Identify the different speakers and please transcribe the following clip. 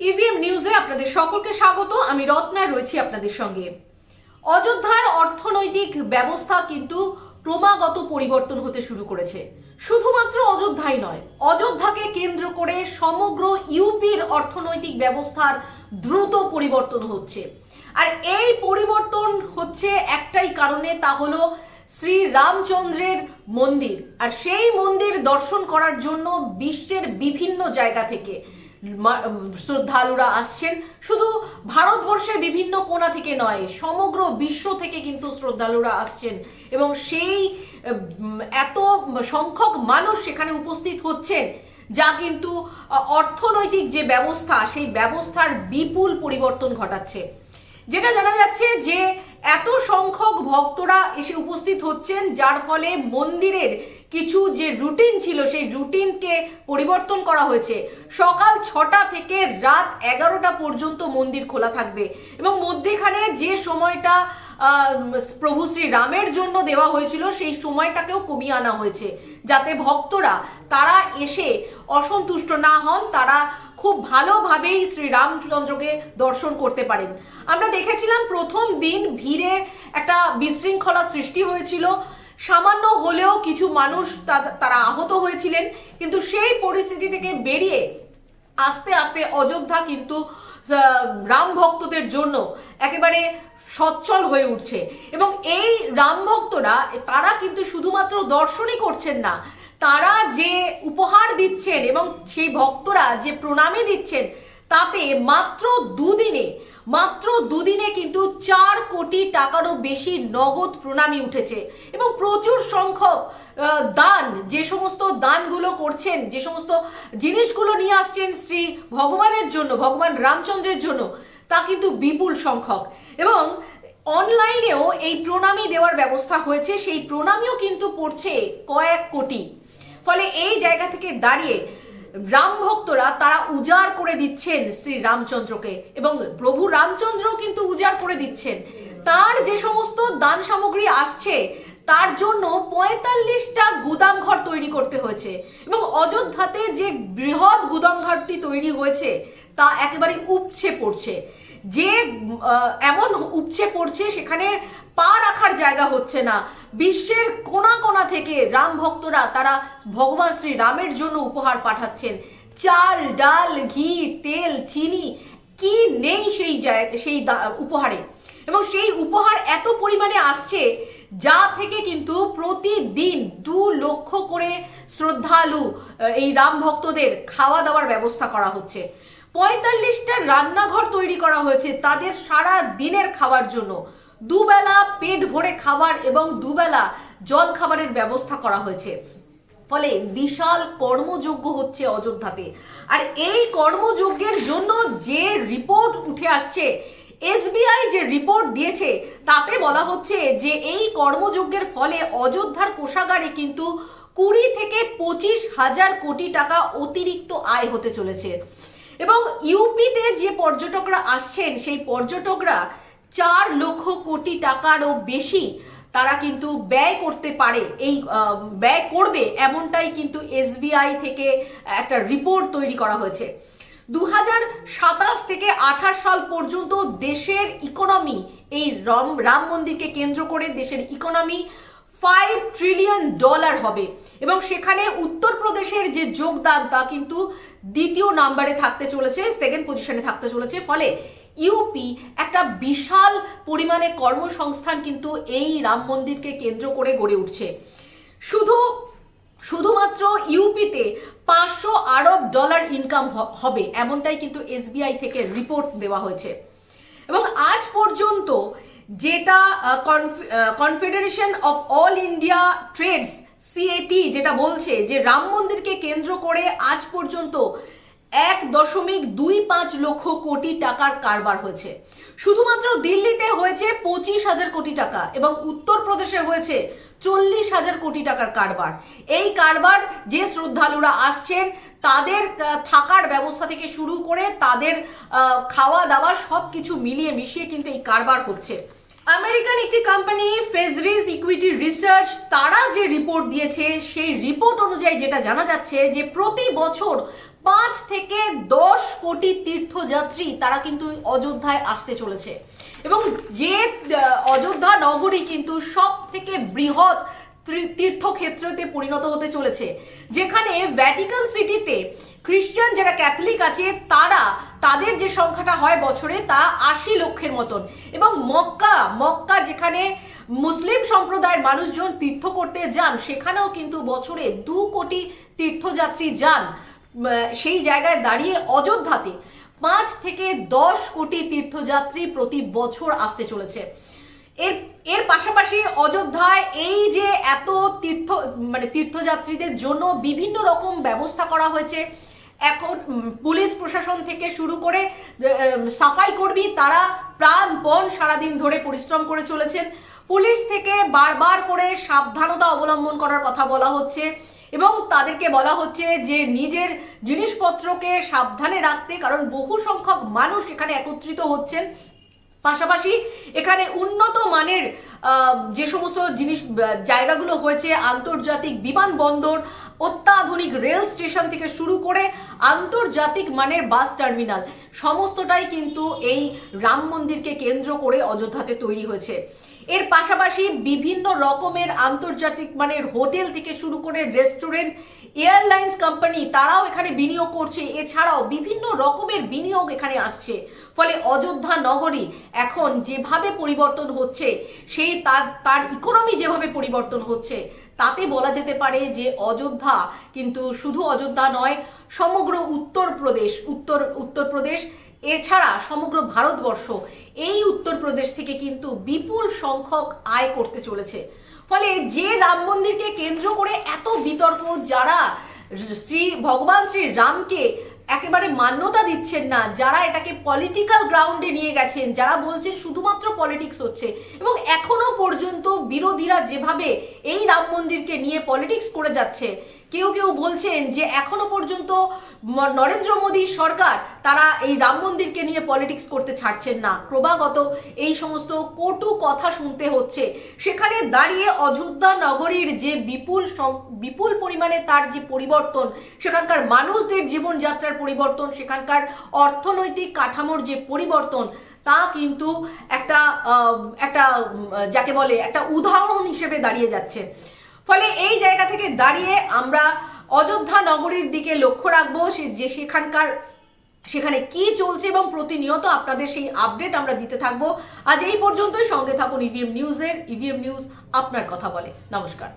Speaker 1: EVM নিউজে আপনাদের সকলকে স্বাগত। আমি রত্না, রয়েছি আপনাদের সঙ্গে। অযোধ্যার অর্থনৈতিক ব্যবস্থা কিন্তু ক্রমাগত পরিবর্তন হতে শুরু করেছে। শুধুমাত্র অযোধ্যাই নয়, অযোধ্যাকে কেন্দ্র করে সমগ্র ইউপির অর্থনৈতিক ব্যবস্থার দ্রুত পরিবর্তন হচ্ছে। আর এই পরিবর্তন হচ্ছে একটাই কারণে, তা হলো শ্রী রামচন্দ্রের মন্দির। আর সেই মন্দির দর্শন করার জন্য বিশ্বের বিভিন্ন জায়গা থেকে শ্রদ্ধালুরা আসছেন। শুধু ভারতবর্ষের বিভিন্ন কোণা থেকে নয়, সমগ্র বিশ্ব থেকে কিন্তু শ্রদ্ধালুরা আসছেন। এবং সেই এত সংখ্যক মানুষ সেখানে উপস্থিত হচ্ছেন, যা কিন্তু অর্থনৈতিক যে ব্যবস্থা, সেই ব্যবস্থার বিপুল পরিবর্তন ঘটাচ্ছে। যেটা জানা যাচ্ছে যে এত সংখ্যক ভক্তরা এসে উপস্থিত হচ্ছেন, যার ফলে মন্দিরের কিছু যে রুটিন ছিল, সেই রুটিনকে পরিবর্তন করা হয়েছে। সকাল ছটা থেকে রাত এগারোটা পর্যন্ত মন্দির খোলা থাকবে এবং মধ্যেখানে যে সময়টা প্রভু শ্রী রামের জন্য দেওয়া হয়েছিল, সেই সময়টাকেও কমিয়ে আনা হয়েছে। যাতে ভক্তরা, তারা এসে অসন্তুষ্ট না হন, তারা খুব ভালোভাবেই শ্রী রামচন্দ্রকে দর্শন করতে পারেন। আমরা দেখেছিলাম প্রথম দিন ভিড়ে একটা বিশৃঙ্খলা সৃষ্টি হয়েছিল। সামান্য হলেও কিছু মানুষ তারা আহত হয়েছিলেন, কিন্তু সেই পরিস্থিতি থেকে বেরিয়ে আস্তে আস্তে অযোধ্যা কিন্তু রাম ভক্তদের জন্য একেবারে সচ্ছল হয়ে উঠছে। এবং এই রাম ভক্তরা, তারা কিন্তু শুধুমাত্র দর্শনই করছেন না, তারা যে উপহার দিচ্ছেন এবং সেই ভক্তরা যে প্রণামী দিচ্ছেন, তাতে মাত্র দুদিনে মাত্র দুদিনে কিন্তু চার কোটি টাকারও বেশি নগদ প্রণামী উঠেছে। এবং প্রচুর সংখ্যক দান, যে সমস্ত দানগুলো করছেন, যে সমস্ত জিনিসগুলো নিয়ে আসছেন শ্রী ভগবানের জন্য, ভগবান রামচন্দ্রের জন্য তা কিন্তু বিপুল সংখ্যক। এবং অনলাইনেও এই প্রণামী দেওয়ার ব্যবস্থা হয়েছে। সেই প্রণামীও কিন্তু পড়ছে কয়েক কোটি। ফলে এই জায়গা থেকে দাঁড়িয়ে রাম ভক্তরা তারা উজাড় করে দিচ্ছেন শ্রী রামচন্দ্রকে। এবং প্রভু রামচন্দ্র কিন্তু উজাড় করে দিচ্ছেন। তার যে সমস্ত দান সামগ্রী আসছে তার জন্য পঁয়তাল্লিশটা গুদাম ঘর তৈরি করতে হয়েছে। এবং অযোধ্যাতে যে বৃহৎ গুদাম ঘরটি তৈরি হয়েছে, তা একেবারে উপচে পড়ছে। যে এমন উপচে পড়ছে, সেখানে পা রাখার জায়গা হচ্ছে না। বিশ্বের কোনা কোনা থেকে রাম ভক্তরা তারা ভগবান শ্রী রামের জন্য উপহার পাঠাচ্ছেন। চাল, ডাল, ঘি, তেল, চিনি, কি নেই সেই জায়গা সেই উপহারে। এবং সেই উপহার এত পরিমাণে আসছে যা থেকে কিন্তু প্রতিদিন দু লক্ষ করে শ্রদ্ধালু এই রাম ভক্তদের খাওয়া দাওয়ার ব্যবস্থা করা হচ্ছে। পঁয়তাল্লিশটা রান্নাঘর তৈরি করা হয়েছে তাদের সারা দিনের খাবার জন্য। দুবেলা পেট ভরে খাবার এবং দুবেলা জল খাবারের ব্যবস্থা করা হয়েছে। ফলে বিশাল কর্মযোগ্য হচ্ছে অযোধ্যাতে। আর এই কর্মযজ্ঞের জন্য যে রিপোর্ট উঠে আসছে এসবিআই যে রিপোর্ট দিয়েছে, তাতে বলা হচ্ছে যে এই কর্মযজ্ঞের ফলে অযোধ্যার কোষাগারে কিন্তু কুড়ি থেকে পঁচিশ হাজার কোটি টাকা অতিরিক্ত আয় হতে চলেছে। এবং ইউপিতে যে পর্যটকরা আসছেন, সেই পর্যটকরা চার লক্ষ কোটি টাকারও বেশি তারা কিন্তু ব্যয় করতে পারে, এই ব্যয় করবে, এমনটাই কিন্তু এসবিআই থেকে একটা রিপোর্ট তৈরি করা হয়েছে। দু সাতাশ থেকে আঠাশ সাল পর্যন্ত দেশের ইকোনমি এই রাম রাম মন্দিরকে কেন্দ্র করে দেশের ইকোনমি ফাইভ ট্রিলিয়ন ডলার হবে। এবং সেখানে উত্তরপ্রদেশের যে যোগদান তা কিন্তু দ্বিতীয় নাম্বারে থাকতে চলেছে সেকেন্ড পজিশনে থাকতে চলেছে। ফলে ইউপি একটা বিশাল পরিমাণে কর্মসংস্থান কিন্তু এই রাম মন্দিরকে কেন্দ্র করে গড়ে উঠছে। শুধু শুধুমাত্র ইউপিতে পাঁচশো আরব ডলার ইনকাম হবে, এমনটাই কিন্তু এসবিআই থেকে রিপোর্ট দেওয়া হয়েছে। এবং আজ পর্যন্ত যেটা confederation of all India traders CAT যেটা বলছে যে রাম মন্দিরকে কেন্দ্র করে আজ পর্যন্ত এক দশমিক দুই পাঁচ লক্ষ কোটি টাকার কারবার হয়েছে। শুধুমাত্র দিল্লিতে হয়েছে পঁচিশ হাজার কোটি টাকা এবং উত্তরপ্রদেশে হয়েছে চল্লিশ হাজার কোটি টাকার কারবার। এই কারবার যে শ্রদ্ধালুরা আসছেন, তাদের থাকার ব্যবস্থা থেকে শুরু করে তাদের খাওয়া দাওয়া সব কিছু মিলিয়ে মিশিয়ে কিন্তু এই কারবার হচ্ছে। আমেরিকান একটি কোম্পানি ফেজরিস ইকুইটি রিসার্চ তারা যে রিপোর্ট দিয়েছে, সেই রিপোর্ট অনুযায়ী যেটা জানা যাচ্ছে যে প্রতি বছর পাঁচ থেকে দশ কোটি তীর্থযাত্রী তারা কিন্তু অযোধ্যায় আসতে চলেছে। এবং যে অযোধ্যা নগরী কিন্তু সব থেকে বৃহৎ তীর্থক্ষেত্রতে পরিণত হতে চলেছে। যেখানে ভ্যাটিকান সিটিতে খ্রিস্টান যারা ক্যাথলিক আছে, তারা, তাদের যে সংখ্যাটা হয় বছরে তা আশি লক্ষের মতন। এবং মক্কা মক্কা যেখানে মুসলিম সম্প্রদায়ের মানুষজন তীর্থ করতে যান, সেখানেও কিন্তু বছরে দু কোটি তীর্থযাত্রী যান। সেই জায়গায় দাঁড়িয়ে অযোধ্যাতে পাঁচ থেকে দশ কোটি তীর্থযাত্রী প্রতি বছর আসতে চলেছে। এর এর পাশাপাশি অযোধ্যায় এই যে এত তীর্থ মানে তীর্থযাত্রীদের জন্য বিভিন্ন রকম ব্যবস্থা করা হয়েছে, এখন পুলিশ প্রশাসন থেকে শুরু করে সাফাই কর্মী তারা প্রাণপণ সারাদিন ধরে পরিশ্রম করে চলেছেন। পুলিশ থেকে বারবার করে সাবধানতা অবলম্বন করার কথা বলা হচ্ছে। এবং তাদেরকে বলা হচ্ছে যে নিজের জিনিসপত্রকে সাবধানে রাখতে, কারণ বহু সংখ্যক মানুষ এখানে একত্রিত হচ্ছেন। পাশাপাশি এখানে উন্নত মানের যে সমস্ত জিনিস জায়গাগুলো হয়েছে, আন্তর্জাতিক বিমানবন্দর অত্যাধুনিক রেল স্টেশন থেকে শুরু করে আন্তর্জাতিক মানের বাস টার্মিনাল, সমস্তটাই কিন্তু এই রাম মন্দিরকে কেন্দ্র করে অযোধ্যাতে তৈরি হয়েছে। এর পাশাপাশি বিভিন্ন রকমের আন্তর্জাতিক মানের হোটেল থেকে শুরু করে রেস্টুরেন্ট, এয়ারলাইন্স কোম্পানি তারাও এখানে বিনিয়োগ করছে। এছাড়াও বিভিন্ন রকমের বিনিয়োগ এখানে আসছে। ফলে অযোধ্যা নগরী এখন যেভাবে পরিবর্তন হচ্ছে, সেই তার তার ইকোনমি যেভাবে পরিবর্তন হচ্ছে তাতে বলা যেতে পারে যে অযোধ্যা কিন্তু শুধু অযোধ্যা নয়, সমগ্র উত্তরপ্রদেশ, উত্তর, উত্তরপ্রদেশ, এছাড়া সমগ্র ভারতবর্ষ এই উত্তরপ্রদেশ থেকে কিন্তু বিপুল সংখ্যক আয় করতে চলেছে। ফলে যে রাম মন্দিরকে কেন্দ্র করে এত বিতর্ক, যারা শ্রী ভগবান শ্রী রামকে একেবারে মান্যতা দিচ্ছেন না, যারা এটাকে পলিটিক্যাল গ্রাউন্ডে নিয়ে গেছেন, যারা বলছেন শুধুমাত্র পলিটিক্স হচ্ছে। এবং এখনও পর্যন্ত বিরোধীরা যেভাবে এই রাম মন্দিরকে নিয়ে পলিটিক্স করে যাচ্ছে কেউ কেউ বলছেন যে এখনও পর্যন্ত নরেন্দ্র মোদী সরকার তারা এই রাম মন্দিরকে নিয়ে পলিটিক্স করতে ছাড়ছেন না। ক্রমাগত এই সমস্ত কটু কথা শুনতে হচ্ছে। সেখানে দাঁড়িয়ে অযোধ্যা নগরীর যে বিপুল বিপুল পরিমাণে তার যে পরিবর্তন, সেখানকার মানুষদের জীবনযাত্রার পরিবর্তন, সেখানকার অর্থনৈতিক কাঠামোর যে পরিবর্তন, তা কিন্তু একটা একটা যাকে বলে একটা উদাহরণ হিসেবে দাঁড়িয়ে যাচ্ছে। ফলে এই জায়গা থেকে দাঁড়িয়ে আমরা অযোধ্যা নগরীর দিকে লক্ষ্য রাখব। যে সেখানকার, সেখানে কি চলছে এবং প্রতিনিয়ত আপনাদের সেই আপডেট আমরা দিতে থাকব। আজ এই পর্যন্তই। সঙ্গে থাকুন ইভিএম নিউজের ইভিএম নিউজ আপনার কথা বলে। নমস্কার।